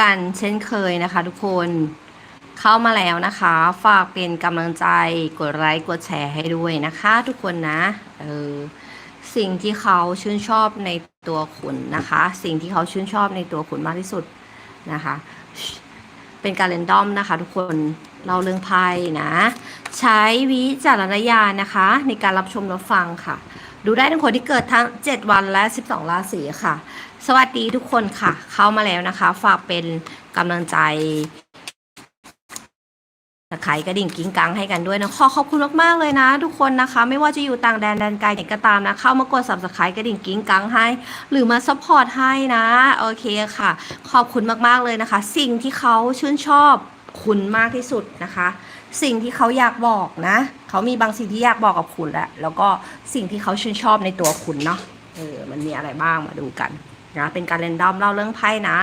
กันเช่นเคยนะคะ ทุกคนเข้ามาแล้วนะคะ ฝากเป็นกำลังใจกดไลค์กดแชร์ให้ด้วยนะคะ ทุกคนนะเออสิ่งที่เขาชื่นชอบในตัวคุณนะคะ สิ่งที่เขาชื่นชอบในตัวคุณมากที่สุดนะคะ เป็นการเรนดอมนะคะ ทุกคนเล่าเรื่องไพ่นะ ใช้วิจารณญาณนะคะ ในการรับชมรับฟังค่ะ ดูได้ทั้งคนที่เกิดทั้ง 7 วันและ 12 ราศีค่ะ สวัสดีทุกคนค่ะ เข้ามาแล้วนะคะ ฝากเป็นกำลังใจตะไคร้กระดิ่งกิ้งกังให้กันด้วยนะขอขอบคุณมากๆเลยนะ ทุกคนนะคะ ไม่ว่าจะอยู่ต่างแดนแดนไกลไหนก็ตามนะ เข้ามากด subscribe กระดิ่งกิ้งกังให้ หรือมาซัพพอร์ตให้นะโอเคค่ะ ขอบคุณมากๆเลยนะคะ สิ่งที่เขาชื่นชอบคุณมากที่สุดนะคะ สิ่งที่เขาอยากบอกนะ เขามีบางสิ่งที่อยากบอกกับคุณแหละแล้วก็สิ่งที่เขาชื่นชอบในตัวคุณเนาะเออมันมีอะไรบ้างมาดูกัน นะเป็นการเรนดอมเล่าเรื่องไพ่นะ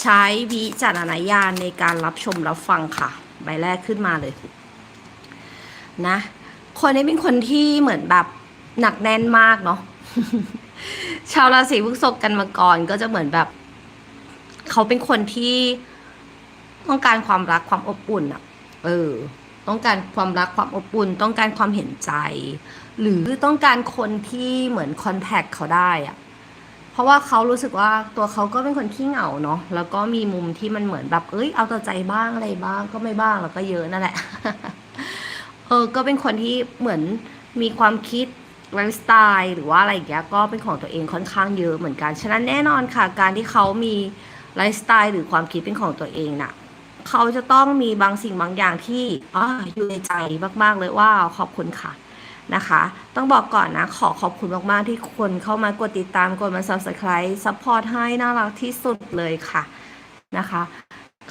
ใช้วิจารณญาณในการรับชมรับฟังค่ะ ใบแรกขึ้นมาเลยนะ คนนี้เป็นคนที่เหมือนแบบหนักแน่นมากเนาะชาวราศีพฤษภกันมาก่อนก็จะเหมือนแบบ เขาเป็นคนที่ต้องการความรักความอบอุ่นอะเออ ต้องการความรักความอบอุ่น ต้องการความเห็นใจ หรือต้องการคนที่เหมือนคอนแทคเขาได้อะ ราะว่าเขารู้สึกว่าตัวเขาก็เป็นคนขี้เหงาเนาะแล้วก็มีมุมที่มันเหมือนแบบเอ้ยเอาแต่ใจบ้างอะไรบ้างก็ไม่บ้างแล้วก็เยอะนั่นแหละเออก็เป็นคนที่เหมือนมีความคิดไลฟ์สไตล์หรือว่าอะไรอย่างเงี้ยก็เป็นของตัวเองค่อนข้างเยอะเหมือนกัน ฉะนั้นแน่นอนค่ะ การที่เขามีไลฟ์สไตล์หรือความคิดเป็นของตัวเองน่ะเขาจะต้องมีบางสิ่งบางอย่างที่อ่าอยู่ในใจมาก ๆ เลยว่าขอบคุณค่ะ นะคะ ต้องบอกก่อนนะ ขอขอบคุณมาก ๆ ที่คนเข้ามากดติดตามกดมา subscribe ซัพพอร์ตให้น่ารักที่สุดเลยค่ะนะคะ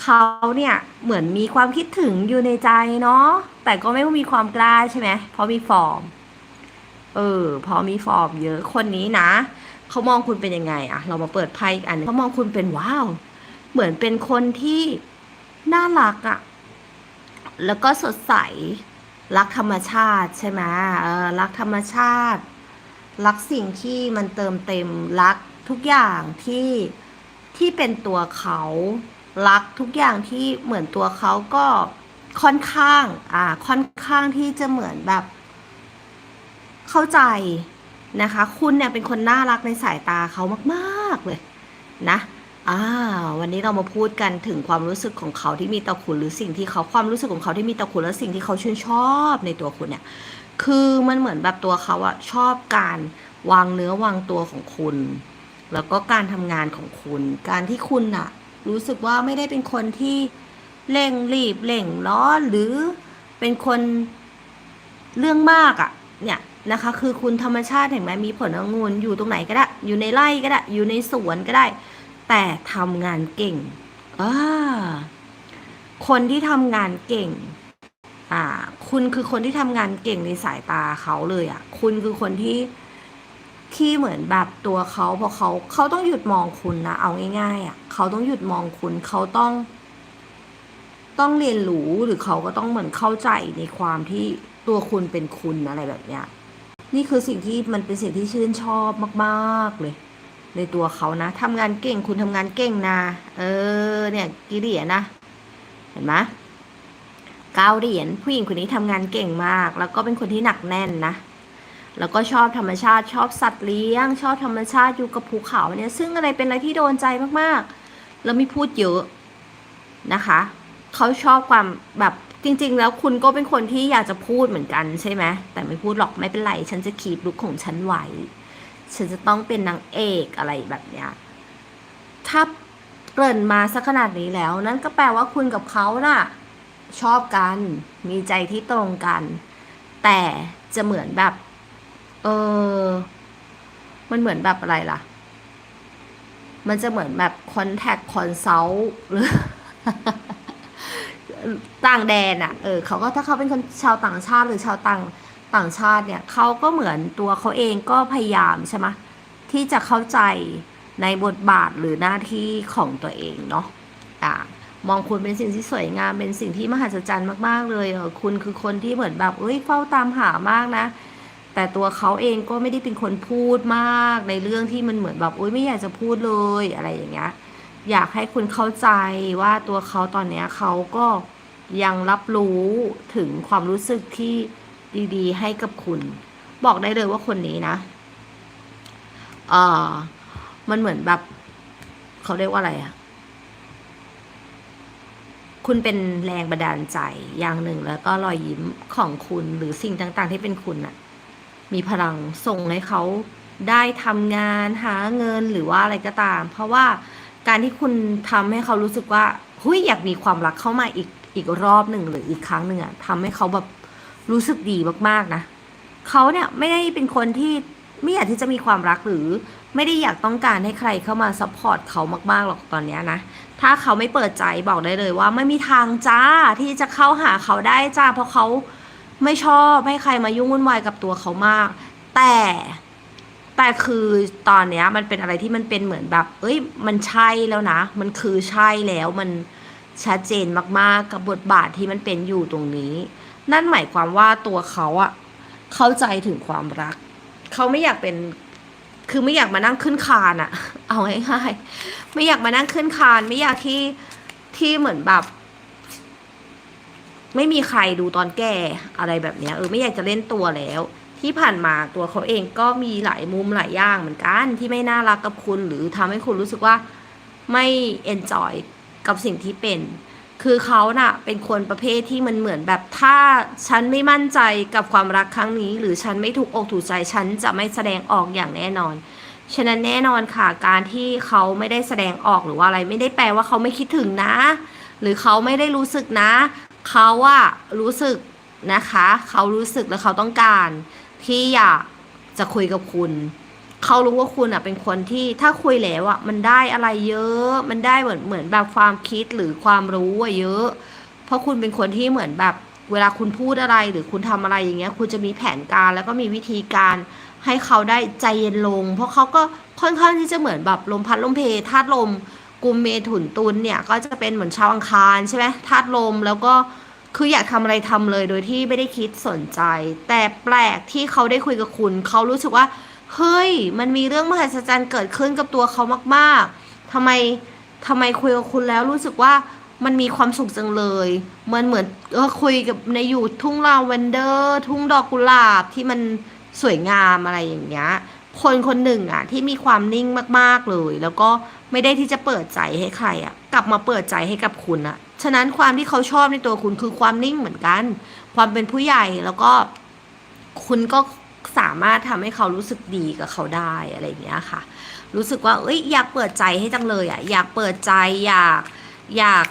เขาเนี่ยเหมือนมีความคิดถึงอยู่ในใจเนาะแต่ก็ไม่มีความกล้าใช่ไหมเพราะมีฟอร์ม เออพอมีฟอร์มเยอะคนนี้นะเขามองคุณเป็นยังไงอะเรามาเปิดไพ่อีกอันเขามองคุณเป็นว้าว เหมือนเป็นคนที่น่ารักอะแล้วก็สดใส รักธรรมชาติใช่ไหมเออรักธรรมชาติ รักสิ่งที่มันเติมเต็มรักทุกอย่างที่ที่เป็นตัวเขารักทุกอย่างที่เหมือนตัวเขาก็ค่อนข้างอ่าค่อนข้างที่จะเหมือนแบบ เข้าใจนะคะ คุณเนี่ยเป็นคนน่ารักในสายตาเขามาก ๆ เลยนะ อ่าวันนี้เรามาพูดกันถึงความรู้สึกของเขาที่มีต่อคุณหรือสิ่งที่เขาความรู้สึกของเขาที่มีต่อคุณและสิ่งที่เขาชื่นชอบในตัวคุณเนี่ย คือมันเหมือนแบบตัวเขาอะชอบการวางเนื้อวางตัวของคุณ แล้วก็การทำงานของคุณ การที่คุณอะรู้สึกว่าไม่ได้เป็นคนที่เร่งรีบเร่งร้อนหรือเป็นคนเรื่องมากอะเนี่ยนะคะ คือคุณธรรมชาติเห็นไหมมีผลองุ่นอยู่ตรงไหนก็ได้ อยู่ในไร่ก็ได้ อยู่ในสวนก็ได้ แต่ทำงานเก่งอ่าคนที่ทำงานเก่ง อ่า คุณคือคนที่ทำงานเก่งในสายตาเขาเลยอะ คุณคือคนที่ที่เหมือนแบบตัวเขาพอเขาเขาต้องหยุดมองคุณนะเอาง่าย ๆ อะ เขาต้องหยุดมองคุณเขาต้อง ต้องเรียนรู้หรือเขาก็ต้องเหมือนเข้าใจในความที่ตัวคุณเป็นคุณอะไรแบบเนี้ย นี่คือสิ่งที่มันเป็นสิ่งที่ชื่นชอบมาก ๆเลย ในตัวเขานะทำงานเก่งคุณทำงานเก่งนะเออ เนี่ยกี่เหรียญนะ เห็นไหมเก้าเหรียญผู้หญิงคนนี้ทำงานเก่งมาก แล้วก็เป็นคนที่หนักแน่นนะแล้วก็ชอบธรรมชาติชอบสัตว์เลี้ยง ชอบธรรมชาติอยู่กับภูเขาเนี่ยซึ่งอะไรเป็นอะไรที่โดนใจมากๆ แล้วไม่พูดเยอะนะคะเขาชอบความแบบจริง ๆ แล้วคุณก็เป็นคนที่อยากจะพูดเหมือนกันใช่ไหมแต่ไม่พูดหรอกไม่เป็นไร ฉันจะคีบลุกของฉันไว้ ฉันจะต้องเป็นนางเอกอะไรแบบเนี้ยถ้าเกริ่นมาสักขนาดนี้แล้ว นั่นก็แปลว่าคุณกับเขาน่ะ ชอบกัน มีใจที่ตรงกัน แต่จะเหมือนแบบ เออ มันเหมือนแบบอะไรล่ะ มันจะเหมือนแบบคอนแทคคอนเซัลหรือต่างแดนอะ่ะ เออ เขาก็ถ้าเขาเป็นคนชาวต่างชาติหรือชาวต่าง ต่างชาติเนี่ยเขาก็เหมือนตัวเขาเองก็พยายามใช่ไหมที่จะเข้าใจในบทบาทหรือหน้าที่ของตัวเองเนาะอ่ามองคุณเป็นสิ่งที่สวยงามเป็นสิ่งที่มหัศจรรย์มากๆ เลยเออคุณคือคนที่เหมือนแบบเอ้ยเฝ้าตามหามากนะ แต่ตัวเขาเองก็ไม่ได้เป็นคนพูดมากในเรื่องที่มันเหมือนแบบโอ้ยไม่อยากจะพูดเลยอะไรอย่างเงี้ยอยากให้คุณเข้าใจว่าตัวเขาตอนเนี้ยเขาก็ยังรับรู้ถึงความรู้สึกที่ ดีๆ ให้กับคุณ บอกได้เลยว่าคนนี้นะเออมันเหมือนแบบ เขาเรียกว่าอะไรอะคุณเป็นแรงบันดาลใจอย่างหนึ่งแล้วก็รอยยิ้มของคุณหรือสิ่งต่างๆ ที่เป็นคุณอะมีพลังส่งให้เขาได้ทำงานหาเงินหรือว่าอะไรก็ตาม เพราะว่าการที่คุณทำให้เขารู้สึกว่าหุ้ยอยากมีความรักเข้ามาอีกอีกรอบหนึ่งหรืออีกครั้งหนึ่งอะทำให้เขาแบบ รู้สึกดีมากๆนะเขาเนี่ยไม่ได้เป็นคนที่ไม่อยากที่จะมีความรักหรือไม่ได้อยากต้องการให้ใครเข้ามาซัพพอร์ตเขามากๆหรอกตอนนี้นะ ถ้าเขาไม่เปิดใจบอกได้เลยว่าไม่มีทางจ้าที่จะเข้าหาเขาได้จ้า เพราะเขาไม่ชอบให้ใครมายุ่งวุ่นวายกับตัวเขามาก แต่แต่คือตอนเนี้ยมันเป็นอะไรที่มันเป็นเหมือนแบบ เอ้ย มันใช่แล้วนะ มันคือใช่แล้วมันชัดเจนมากๆกับบทบาทที่มันเป็นอยู่ตรงนี้ นั่นหมายความว่าตัวเขาอะเข้าใจถึงความรัก เขาไม่อยากเป็นคือไม่อยากมานั่งขึ้นคานอะเอาง่ายๆไม่อยากมานั่งขึ้นคาน ไม่อยากที่ที่เหมือนแบบ ไม่มีใครดูตอนแก่อะไรแบบเนี้ยเออไม่อยากจะเล่นตัวแล้ว ที่ผ่านมาตัวเขาเองก็มีหลายมุมหลายอย่างเหมือนกันที่ไม่น่ารักกับคุณ หรือทำให้คุณรู้สึกว่าไม่เอนจอยกับสิ่งที่เป็น คือเขาน่ะเป็นคนประเภทที่มันเหมือนแบบถ้าฉันไม่มั่นใจกับความรักครั้งนี้ หรือฉันไม่ถูกอกถูกใจฉันจะไม่แสดงออกอย่างแน่นอน ฉะนั้นแน่นอนค่ะการที่เขาไม่ได้แสดงออกหรือว่าอะไรไม่ได้แปลว่าเขาไม่คิดถึงนะ หรือเขาไม่ได้รู้สึกนะ เขาอะรู้สึกนะคะ เขารู้สึกและเขาต้องการที่อยากจะคุยกับคุณ เขารู้ว่าคุณอะเป็นคนที่ถ้าคุยแล้วอะมันได้อะไรเยอะ มันได้เหมือนเหมือนแบบความคิดหรือความรู้อะเยอะ เพราะคุณเป็นคนที่เหมือนแบบเวลาคุณพูดอะไรหรือคุณทำอะไรอย่างเงี้ย คุณจะมีแผนการแล้วก็มีวิธีการให้เขาได้ใจเย็นลง เพราะเขาก็ค่อนข้างที่จะเหมือนแบบลมพัดลมเพธาตุลมกุมเมถุนตุลเนี่ยก็จะเป็นเหมือนชาวอังคารใช่ไหมธาตุลมแล้วก็คืออยากทำอะไรทำเลยโดยที่ไม่ได้คิดสนใจ แต่แปลกที่เขาได้คุยกับคุณ เขารู้สึกว่า เฮ้ย มันมีเรื่องมหัศจรรย์เกิดขึ้นกับตัวเขามากๆทำไมทำไมคุยกับคุณแล้วรู้สึกว่ามันมีความสุขจังเลย มันเหมือนเออคุยกับในอยู่ทุ่งลาเวนเดอร์ ทุ่งดอกกุหลาบที่มันสวยงามอะไรอย่างเงี้ย คนคนหนึ่งอะที่มีความนิ่งมากๆเลย แล้วก็ไม่ได้ที่จะเปิดใจให้ใครอะ กลับมาเปิดใจให้กับคุณอะ ฉะนั้นความที่เขาชอบในตัวคุณคือความนิ่งเหมือนกัน ความเป็นผู้ใหญ่แล้วก็คุณก็ามารถทำให้เขารู้สึกดีกับเขาได้อะไรอย่างเงี้ยค่ะ รู้สึกว่าเอ้ยอยากเปิดใจให้จังเลยอะอยากเปิดใจอยากอยาก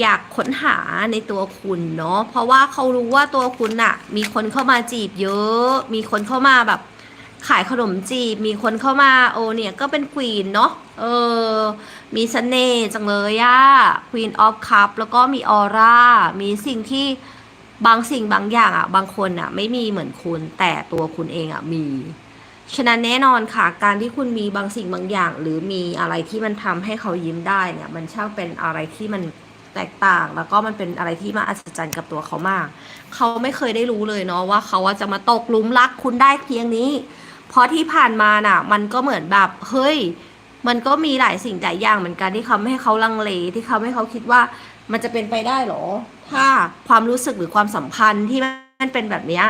อยากค้นหาในตัวคุณเนาะเพราะว่าเขารู้ว่าตัวคุณอะมีคนเข้ามาจีบเยอะ มีคนเข้ามาแบบ ขายขนมจีบ มีคนเข้ามาโอเนี่ยก็เป็นควีนเนาะเออ มีเสน่ห์จังเลยอะ Queen of Cup แล้วก็มีออร่า มีสิ่งที่ บางสิ่งบางอย่างอะบางคนอะไม่มีเหมือนคุณ แต่ตัวคุณเองอะมี ฉะนั้นแน่นอนค่ะ การที่คุณมีบางสิ่งบางอย่าง หรือมีอะไรที่มันทำให้เขายิ้มได้เนี่ย มันช่างเป็นอะไรที่มันแตกต่าง แล้วก็มันเป็นอะไรที่มาอัศจรรย์กับตัวเขามาก เขาไม่เคยได้รู้เลยเนาะว่าเขาจะมาตกหลุมรักคุณได้เพียงนี้ เพราะที่ผ่านมาน่ะ มันก็เหมือนแบบเฮ้ยมันก็มีหลายสิ่งหลายอย่างเหมือนกันที่ทำให้เขาลังเลที่เขาให้เขาคิดว่ามันจะเป็นไปได้หรอ ถ้าความรู้สึกหรือความสัมพันธ์ที่มันเป็นแบบเนี้ย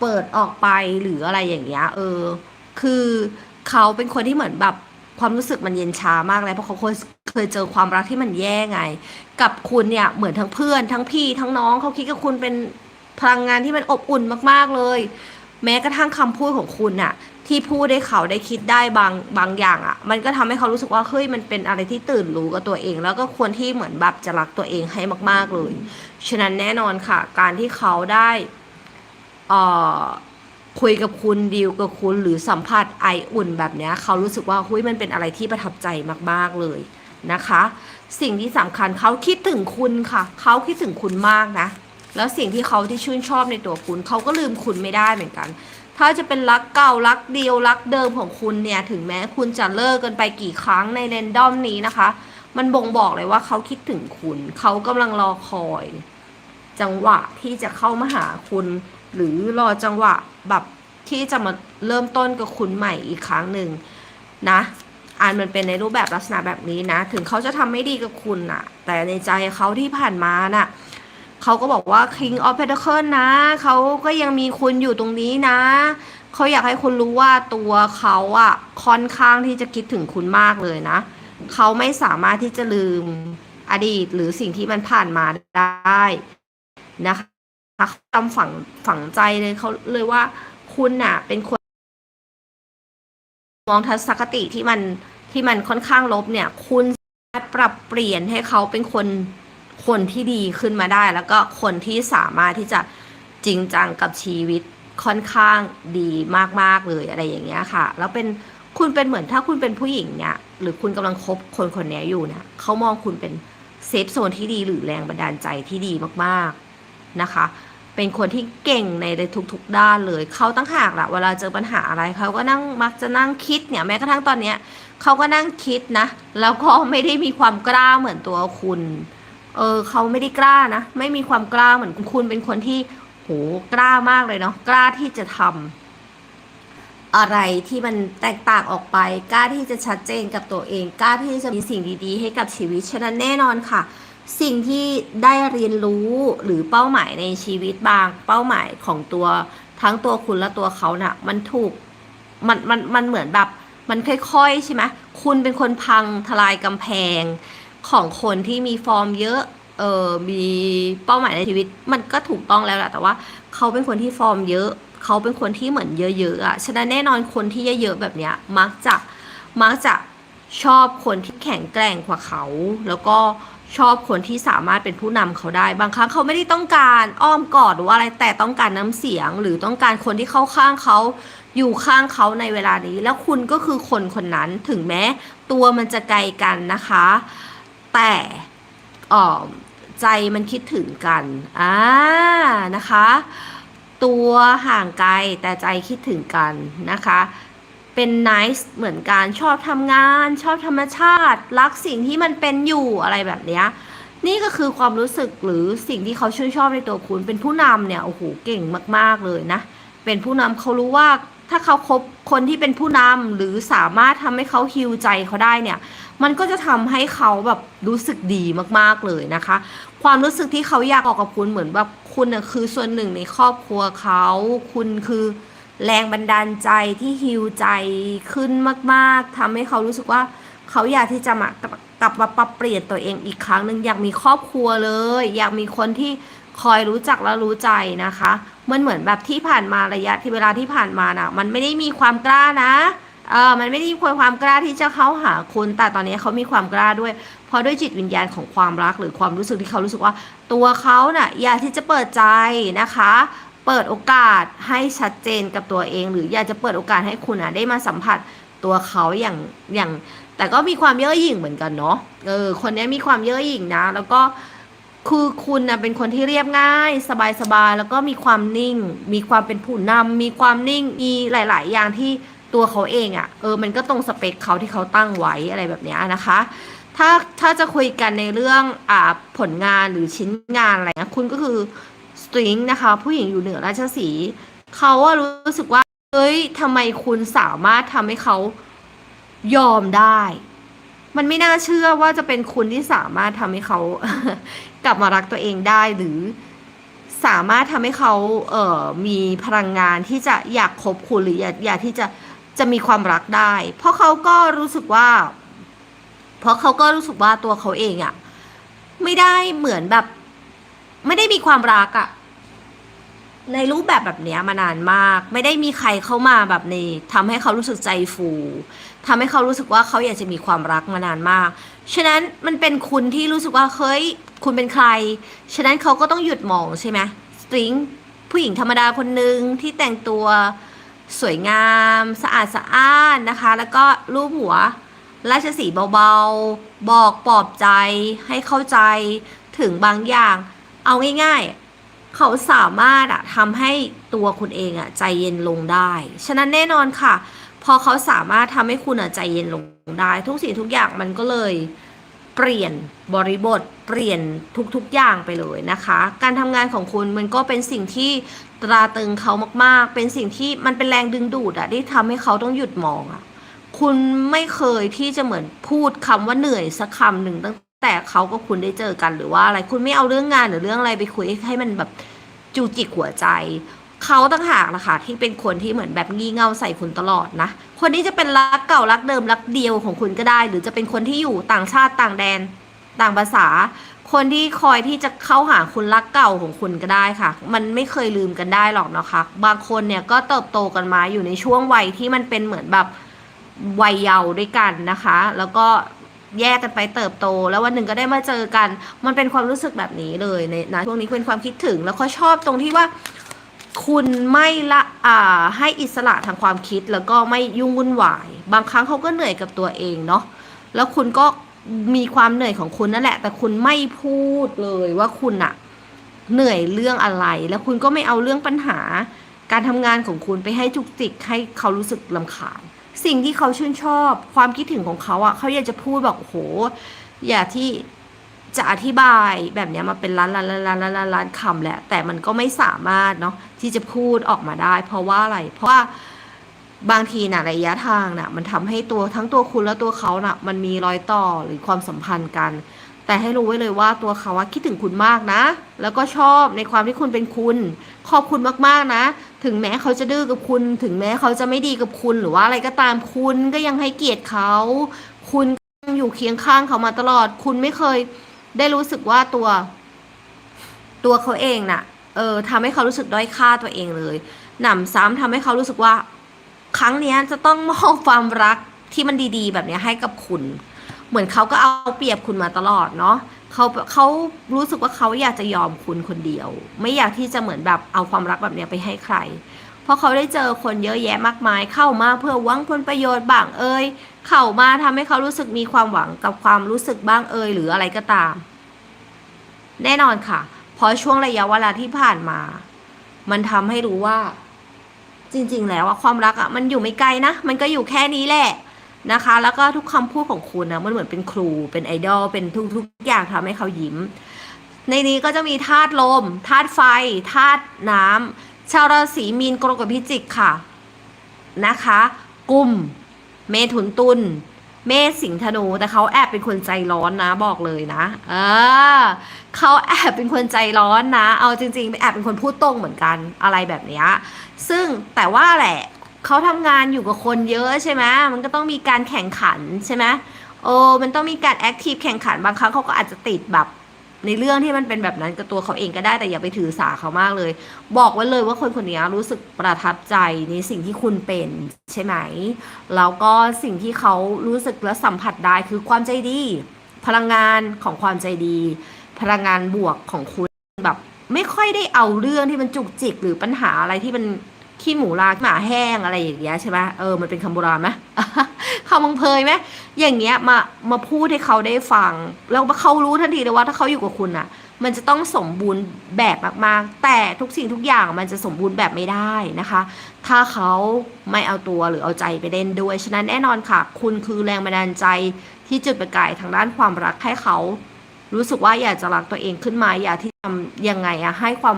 เปิดออกไปหรืออะไรอย่างเงี้ยเออ คือเขาเป็นคนที่เหมือนแบบความรู้สึกมันเย็นชามากเลยเพราะเขาเคยเคยเจอความรักที่มันแย่ไง กับคุณเนี่ยเหมือนทั้งเพื่อนทั้งพี่ทั้งน้องเขาคิดกับคุณเป็นพลังงานที่มันอบอุ่นมากๆเลย แม้กระทั่งคำพูดของคุณน่ะ ที่พูดให้เขาได้คิดได้บางบางอย่างอะ่ะ มันก็ทำให้เขารู้สึกว่าเฮ้ยมันเป็นอะไรที่ตื่นรู้กับตัวเอง แล้วก็ควรที่เหมือนแบบจะรักตัวเองให้มาก ๆเลย ฉะนั้นแน่นอนค่ะ การที่เขาได้เอ่อคุยกับคุณดีลกับคุณหรือสัมผัสไออุ่นแบบเนี้ยเขารู้สึกว่าเฮ้ยมันเป็นอะไรที่ประทับใจมากๆเลยนะคะ สิ่งที่สำคัญเขาคิดถึงคุณค่ะ เขาคิดถึงคุณมากนะ แล้วสิ่งที่เขาที่ชื่นชอบในตัวคุณ เขาก็ลืมคุณไม่ได้เหมือนกัน ถ้าจะเป็นรักเก่ารักเดียวรักเดิมของคุณเนี่ย ถึงแม้คุณจะเลิกกันไปกี่ครั้งในเรนดอมนี้นะคะ มันบ่งบอกเลยว่าเขาคิดถึงคุณ เขากำลังรอคอย จังหวะที่จะเข้ามาหาคุณ หรือรอจังหวะแบบที่จะมาเริ่มต้นกับคุณใหม่อีกครั้งหนึ่งนะอ่านมันเป็นในรูปแบบลักษณะแบบนี้นะ ถึงเขาจะทำไม่ดีกับคุณน่ะแต่ในใจเขาที่ผ่านมาน่ะ เขาก็บอกว่า King of Pentacle นะ เขาก็ยังมีคุณอยู่ตรงนี้นะ เขาอยากให้คุณรู้ว่าตัวเขาอะค่อนข้างที่จะคิดถึงคุณมากเลยนะ เขาไม่สามารถที่จะลืมอดีตหรือสิ่งที่มันผ่านมาได้นะคะจำฝังฝังใจเลยเขาเลยว่าคุณน่ะ เป็นคน มองทัศนคติที่มันที่มันค่อนข้างลบเนี่ย คุณปรับเปลี่ยนให้เขาเป็นคน คนที่ดีขึ้นมาได้ แล้วก็คนที่สามารถที่จะจริงจังกับชีวิตค่อนข้างดีมากๆเลยอะไรอย่างเงี้ยค่ะ แล้วเป็นคุณเป็นเหมือนถ้าคุณเป็นผู้หญิงเนี่ยหรือคุณกำลังคบคนคนนี้อยู่เนี่ยเขามองคุณเป็นเซฟโซนที่ดีหรือแรงบันดาลใจที่ดีมากๆนะคะ เป็นคนที่เก่งในทุกๆด้านเลย เขาตั้งหากละเวลาเจอปัญหาอะไรเขาก็นั่งมักจะนั่งคิดเนี่ยแม้กระทั่งตอนเนี้ยเขาก็นั่งคิดนะ แล้วก็ไม่ได้มีความกล้าเหมือนตัวคุณ เออเขาไม่ได้กล้านะ ไม่มีความกล้าเหมือนคุณเป็นคนที่โหกล้ามากเลยเนาะกล้าที่จะทำอะไรที่มันแตกต่างออกไป กล้าที่จะชัดเจนกับตัวเอง กล้าที่จะมีสิ่งดีๆ ให้กับชีวิตฉะนั้นแน่นอนค่ะ สิ่งที่ได้เรียนรู้หรือเป้าหมายในชีวิตบาง เป้าหมายของตัวทั้งตัวคุณและตัวเขาน่ะ มันถูกมันมันมันเหมือนแบบ มันค่อยๆใช่ไหมคุณเป็นคนพังทลายกำแพง ของคนที่มีฟอร์มเยอะ เออมีเป้าหมายในชีวิต มันก็ถูกต้องแล้วแหละแต่ว่าเขาเป็นคนที่ฟอร์มเยอะ เขาเป็นคนที่เหมือนเยอะๆอะฉะนั้นแน่นอนคนที่เยอะๆแบบเนี้ยมักจะมักจะชอบคนที่แข็งแกร่งกว่าเขา แล้วก็ชอบคนที่สามารถเป็นผู้นำเขาได้ บางครั้งเขาไม่ได้ต้องการอ้อมกอดหรือว่าอะไรแต่ต้องการน้ำเสียง หรือต้องการคนที่เข้าข้างเขาอยู่ข้างเขาในเวลานี้ แล้วคุณก็คือคนคนนั้นถึงแม้ ตัวมันจะไกลกันนะคะ แต่อ่อใจมันคิดถึงกันอ่านะคะ ตัวห่างไกลแต่ใจคิดถึงกันนะคะ เป็นน i c e เหมือนกันชอบทำงาน ชอบธรรมชาติ รักสิ่งที่มันเป็นอยู่อะไรแบบเนี้ยนี่ก็คือความรู้สึกหรือสิ่งที่เขาชื่นชอบในตัวคุณ เป็นผู้นำเนี่ยโอ้โหเก่งมาก ๆเลยนะ เป็นผู้นำเขารู้ว่า ถ้าเขาคบคนที่เป็นผู้นำหรือสามารถทำให้เขาฮิวใจเขาได้เนี่ย มันก็จะทำให้เขาแบบรู้สึกดีมากๆเลยนะคะ ความรู้สึกที่เขาอยากออกกับคุณเหมือนแบบคุณน่ะคือส่วนหนึ่งในครอบครัวเขา คุณคือแรงบันดาลใจที่ฮิวใจขึ้นมากๆทำให้เขารู้สึกว่าเขาอยากที่จะมากลับมาปรับเปลี่ยนตัวเองอีกครั้งหนึ่งอยากมีครอบครัวเลย อยากมีคนที่ คอยรู้จักและรู้ใจนะคะ มันเหมือนแบบที่ผ่านมาระยะที่เวลาที่ผ่านมาน่ะ มันไม่ได้มีความกล้านะเออมันไม่ได้มีความกล้าที่จะเข้าหาคุณ แต่ตอนนี้เขามีความกล้าด้วย เพราะด้วยจิตวิญญาณของความรักหรือความรู้สึกที่เขารู้สึกว่า ตัวเขาน่ะอยากที่จะเปิดใจนะคะ เปิดโอกาสให้ชัดเจนกับตัวเอง หรืออยากจะเปิดโอกาสให้คุณอะได้มาสัมผัสตัวเขาอย่างอย่าง แต่ก็มีความเย่อหยิ่งเหมือนกันเนาะ เออ คนนี้มีความเย่อหยิ่งนะ แล้วก็ คือคุณนะเป็นคนที่เรียบง่าย สบายๆแล้วก็มีความนิ่ง มีความเป็นผู้นำมีความนิ่งมีหลาย ๆ อย่างที่ตัวเขาเองอะ่ะเออมันก็ตรงสเปคเขาที่เขาตั้งไว้อะไรแบบนี้นะคะ ถ้าถ้าจะคุยกันในเรื่องอ่าผลงานหรือชิ้นงานอะไรนะคุณก็คือสตริงนะคะผู้หญิงอยู่เหนือราชสีเขาว่ารู้สึกว่าเฮ้ยทำไมคุณสามารถทำให้เขายอมได้ มันไม่น่าเชื่อว่าจะเป็นคุณที่สามารถทำให้เขา กลับมารักตัวเองได้หรือสามารถทำให้เขาเอ่อมีพลังงานที่จะอยากคบคุณหรืออยากอยากที่จะจะมีความรักได้ เพราะเขาก็รู้สึกว่า เพราะเขาก็รู้สึกว่าตัวเขาเองอะไม่ได้เหมือนแบบ ไม่ได้มีความรักอะ ในรูปแบบแบบนี้มานานมาก ไม่ได้มีใครเข้ามาแบบนี้ทำให้เขารู้สึกใจฟูทำให้เขารู้สึกว่าเขาอยากจะมีความรักมานานมาก ฉะนั้นมันเป็นคุณที่รู้สึกว่าเฮ้ยคุณเป็นใคร ฉะนั้นเขาก็ต้องหยุดมองใช่ไหมสตริงผู้หญิงธรรมดาคนหนึ่งที่แต่งตัวสวยงามสะอาดสะอ้านนะคะ แล้วก็รูปหัวราชสีเบาๆ บอกปลอบใจให้เข้าใจถึงบางอย่าง เอาง่ายๆ เขาสามารถอะทำให้ตัวคุณเองอะใจเย็นลงได้ ฉะนั้นแน่นอนค่ะ พอเขาสามารถทำให้คุณอะใจเย็นลงได้ ทุกสิ่งทุกอย่างมันก็เลยเปลี่ยนบริบทเปลี่ยนทุกๆอย่างไปเลยนะคะ การทำงานของคุณมันก็เป็นสิ่งที่ตราตรึงเขามากๆ เป็นสิ่งที่มันเป็นแรงดึงดูดอะที่ทำให้เขาต้องหยุดมองอะคุณไม่เคยที่จะเหมือนพูดคำว่าเหนื่อยสักคำหนึ่งตั้ง แต่เขากับคุณได้เจอกันหรือว่าอะไรคุณไม่เอาเรื่องงานหรือเรื่องอะไรไปคุยให้มันแบบจูจิกหัวใจ เขาต่างหากนะคะที่เป็นคนที่เหมือนแบบงี่เง่าใส่คุณตลอดนะ คนนี้จะเป็นรักเก่ารักเดิมรักเดียวของคุณก็ได้ หรือจะเป็นคนที่อยู่ต่างชาติต่างแดน ต่างภาษา คนที่คอยที่จะเข้าหาคุณรักเก่าของคุณก็ได้ค่ะ มันไม่เคยลืมกันได้หรอกนะคะ บางคนเนี่ยก็เติบโตกันมาอยู่ในช่วงวัยที่มันเป็นเหมือนแบบวัยเยาว์ด้วยกันนะคะ แล้วก็ แยกกันไปเติบโต แล้ววันหนึ่งก็ได้มาเจอกัน มันเป็นความรู้สึกแบบนี้เลยในนะช่วงนี้เป็นความคิดถึงแล้วก็ชอบตรงที่ว่า คุณไม่ละอ่าให้อิสระทางความคิดแล้วก็ไม่ยุ่งวุ่นวาย บางครั้งเขาก็เหนื่อยกับตัวเองเนาะแล้วคุณก็มีความเหนื่อยของคุณนั่นแหละ แต่คุณไม่พูดเลยว่าคุณอะเหนื่อยเรื่องอะไร แล้วคุณก็ไม่เอาเรื่องปัญหา การทำงานของคุณไปให้จุกจิกให้เขารู้สึกลำคาญ สิ่งที่เขาชื่นชอบ ความคิดถึงของเขาอะเขาอยากจะพูดบอกโอ้โห อย่าที่จะอธิบายแบบนี้มาเป็นล้านล้านล้านล้านล้านล้านล้านคำแหละ แต่มันก็ไม่สามารถเนาะที่จะพูดออกมาได้ เพราะว่าอะไร เพราะว่าบางทีน่ะระยะทางน่ะมันทำให้ตัวทั้งตัวคุณและตัวเขาน่ะ มันมีรอยต่อหรือความสัมพันธ์กัน แต่ให้รู้ไว้เลยว่าตัวเขาว่าคิดถึงคุณมากนะ แล้วก็ชอบในความที่คุณเป็นคุณ ขอบคุณมากๆนะ ถึงแม้เขาจะดื้อกับคุณ ถึงแม้เขาจะไม่ดีกับคุณหรือว่าอะไรก็ตามคุณก็ยังให้เกียรติเขา คุณยังอยู่เคียงข้างเขามาตลอด คุณไม่เคยได้รู้สึกว่าตัว ตัวเขาเองน่ะ เออทำให้เขารู้สึกด้อยค่าตัวเองเลยหนำซ้ำทำให้เขารู้สึกว่า ครั้งนี้จะต้องมอบความรักที่มันดี ๆ แบบนี้ให้กับคุณ เหมือนเขาก็เอาเปรียบคุณมาตลอดเนาะเขาเขารู้สึกว่าเขาอยากจะยอมคุณคนเดียว ไม่อยากที่จะเหมือนแบบเอาความรักแบบเนี้ยไปให้ใคร เพราะเขาได้เจอคนเยอะแยะมากมาย เข้ามาเพื่อหวังผลประโยชน์บ้างเอ่ยเข้ามาทำให้เขารู้สึกมีความหวังกับความรู้สึกบ้างเอ่ยหรืออะไรก็ตาม แน่นอนค่ะ เพราะช่วงระยะเวลาที่ผ่านมา มันทำให้รู้ว่า จริง ๆ แล้วความรักอะมันอยู่ไม่ไกลนะมันก็อยู่แค่นี้แหละ นะคะ แล้วก็ทุกคำพูดของคุณนะมันเหมือนเป็นครูเป็นไอดอลเป็นทุกๆอย่างทำให้เขายิ้ม ในนี้ก็จะมีธาตุลมธาตุไฟธาตุน้ำชาวราศีมีนกรกฎพิจิกค่ะนะคะ กุมเมถุนตุลเมษสิงธนูแต่เขาแอบเป็นคนใจร้อนนะบอกเลยนะ เออเขาแอบเป็นคนใจร้อนนะ เอาจริงๆแอบเป็นคนพูดตรงเหมือนกันอะไรแบบนี้ซึ่งแต่ว่าแหละ เขาทำงานอยู่กับคนเยอะใช่ไหมมันก็ต้องมีการแข่งขันใช่ไหมโอ้มันต้องมีการแอคทีฟแข่งขันบางครั้งเขาก็อาจจะติดแบบในเรื่องที่มันเป็นแบบนั้นกับตัวเขาเองก็ได้แต่อย่าไปถือสาเขามากเลย บอกไว้เลยว่าคนคนนี้รู้สึกประทับใจในสิ่งที่คุณเป็นใช่ไหมแล้วก็สิ่งที่เขารู้สึกและสัมผัสได้คือความใจดี พลังงานของความใจดี พลังงานบวกของคุณแบบ ไม่ค่อยได้เอาเรื่องที่มันจุกจิกหรือปัญหาอะไรที่มัน ขี้หมูลาหมาแห้งอะไรอย่างเงี้ยใช่ไหมเออมันเป็นคำโบราณไหมคำมังเพยไหมอย่างเงี้ยมามาพูดให้เขาได้ฟัง แล้วเขารู้ทันทีเลยว่าถ้าเขาอยู่กับคุณอะมันจะต้องสมบูรณ์แบบมากๆ แต่ทุกสิ่งทุกอย่างมันจะสมบูรณ์แบบไม่ได้นะคะ ถ้าเขาไม่เอาตัวหรือเอาใจไปเล่นด้วย ฉะนั้นแน่นอนค่ะ คุณคือแรงบันดาลใจที่จุดประกายทางด้านความรักให้เขา รู้สึกว่าอยากจะรักตัวเองขึ้นมาอยากที่ทำยังไงอะให้ความ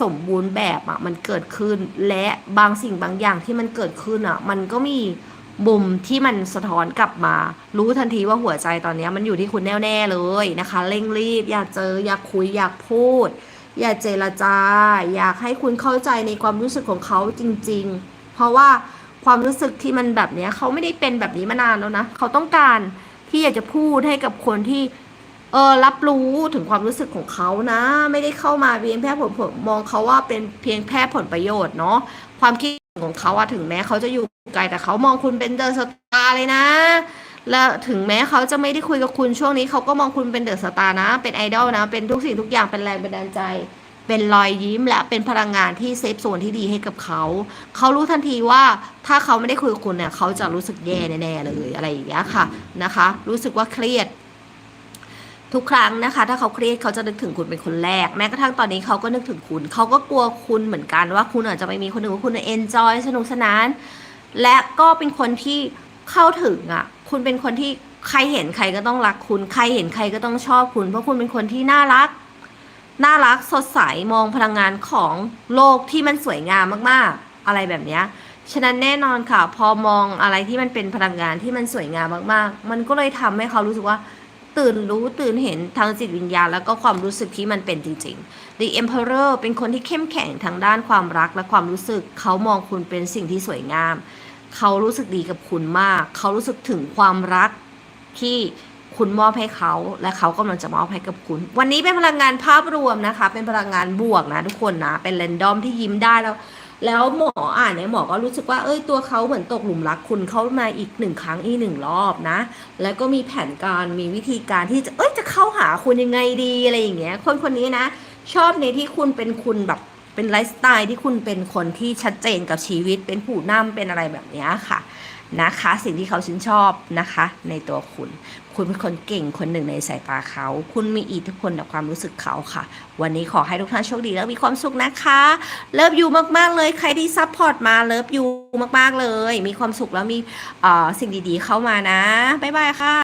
สมบูรณ์แบบอะมันเกิดขึ้น และบางสิ่งบางอย่างที่มันเกิดขึ้นอะมันก็มีบุมที่มันสะท้อนกลับมา รู้ทันทีว่าหัวใจตอนนี้มันอยู่ที่คุณแน่ๆเลยนะคะ เร่งรีบ อยากเจออยากคุยอยากพูด อยากเจรจา อยากให้คุณเข้าใจในความรู้สึกของเขาจริง ๆ เพราะว่าความรู้สึกที่มันแบบเนี้ยเขาไม่ได้เป็นแบบนี้มานานแล้วนะ เขาต้องการที่อยากจะพูดให้กับคนที่ เออรับรู้ถึงความรู้สึกของเขานะ ไม่ได้เข้ามาเพียงแค่ผลผลมองเขาว่าเป็นเพียงแค่ผลประโยชน์เนาะความคิดของเขาอะถึงแม้เขาจะอยู่ไกลแต่เขามองคุณเป็นเดอะสตาร์เลยนะ แล้วถึงแม้เขาจะไม่ได้คุยกับคุณช่วงนี้เขาก็มองคุณเป็นเดอะสตาร์นะ เป็นไอดอลนะ เป็นทุกสิ่งทุกอย่างเป็นแรงบันดาลใจ เป็นรอยยิ้มและเป็นพลังงานที่เซฟโซนที่ดีให้กับเขาเขารู้ทันทีว่าถ้าเขาไม่ได้คุยกับคุณเนี่ยเขาจะรู้สึกแย่แน่ๆเลยอะไรอย่างเงี้ยค่ะนะคะ รู้สึกว่าเครียด ทุกครั้งนะคะ ถ้าเขาเครียดเขาจะนึกถึงคุณเป็นคนแรก แม้กระทั่งตอนนี้เขาก็นึกถึงคุณ เขาก็กลัวคุณเหมือนกันว่าคุณอาจจะไปมีคนอื่นว่าคุณเอนจอยสนุกสนาน และก็เป็นคนที่เข้าถึงอะ คุณเป็นคนที่ใครเห็นใครก็ต้องรักคุณ ใครเห็นใครก็ต้องชอบคุณ เพราะคุณเป็นคนที่น่ารัก น่ารักสดใสมองพลังงานของโลกที่มันสวยงามมากๆ อะไรแบบนี้ฉะนั้นแน่นอนค่ะ พอมองอะไรที่มันเป็นพลังงานที่มันสวยงามมากๆ มันก็เลยทำให้เขารู้สึกว่า ตื่นรู้ตื่นเห็นทางจิตวิญญาณ แล้วก็ความรู้สึกที่มันเป็นจริงๆ The Emperor เป็นคนที่เข้มแข็งทางด้านความรักและความรู้สึก เขามองคุณเป็นสิ่งที่สวยงาม เขารู้สึกดีกับคุณมาก เขารู้สึกถึงความรักที่คุณมอบให้เขาและเขากำลังจะมอบให้กับคุณ วันนี้เป็นพลังงานภาพรวมนะคะ เป็นพลังงานบวกนะทุกคนนะ เป็นเรนดอมที่ยิ้มได้แล้ว แล้วหมออ่านเนี่ยหมอก็รู้สึกว่าเอ้ยตัวเขาเหมือนตกหลุมรักคุณเข้ามาอีกหนึ่งครั้งอีกหนึ่งรอบนะ แล้วก็มีแผนการมีวิธีการที่จะเอ้ยจะเข้าหาคุณยังไงดีอะไรอย่างเงี้ยคนคนนี้นะ ชอบในที่คุณเป็นคุณแบบเป็นไลฟ์สไตล์ที่คุณเป็นคนที่ชัดเจนกับชีวิตเป็นผู้นำเป็นอะไรแบบเนี้ยค่ะ นะคะ สิ่งที่เขาชื่นชอบนะคะ ในตัวคุณ คุณเป็นคนเก่งคนหนึ่งในสายตาเขา คุณมีอิทธิพลต่อความรู้สึกเขาค่ะ วันนี้ขอให้ทุกท่านโชคดีและมีความสุขนะคะ เลิฟยูมากๆเลย ใครที่ซัพพอร์ตมาเลิฟยูมากๆเลย มีความสุขแล้วมีสิ่งดีๆเข้ามานะบ๊ายบายค่ะ